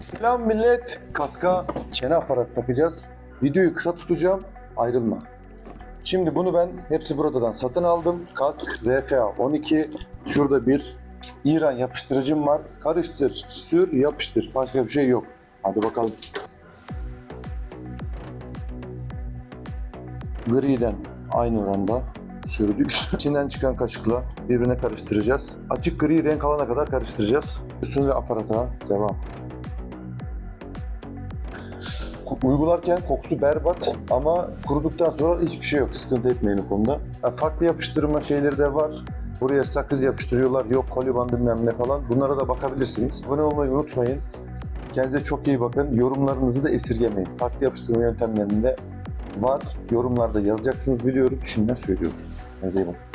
Selam millet. Kaska çene aparat takacağız. Videoyu kısa tutacağım. Ayrılma. Şimdi bunu ben hepsi buradan satın aldım. Kask RFA 12. Şurada bir İran yapıştırıcım var. Karıştır, sür, yapıştır. Başka bir şey yok. Hadi bakalım. Griden aynı oranda sürdük. İçinden çıkan kaşıkla birbirine karıştıracağız. Açık gri renk alana kadar karıştıracağız. Üstüne aparata devam. Uygularken kokusu berbat ama kuruduktan sonra hiçbir şey yok. Sıkıntı etmeyin o konuda. Ha, farklı yapıştırma şeyleri de var. Buraya sakız yapıştırıyorlar. Yok koliban bilmem ne falan. Bunlara da bakabilirsiniz. Abone olmayı unutmayın. Kendinize çok iyi bakın. Yorumlarınızı da esirgemeyin. Farklı yapıştırma yöntemlerinde var. Yorumlarda yazacaksınız biliyorum. Şimdiden söylüyorum. Kendinize iyi bakın.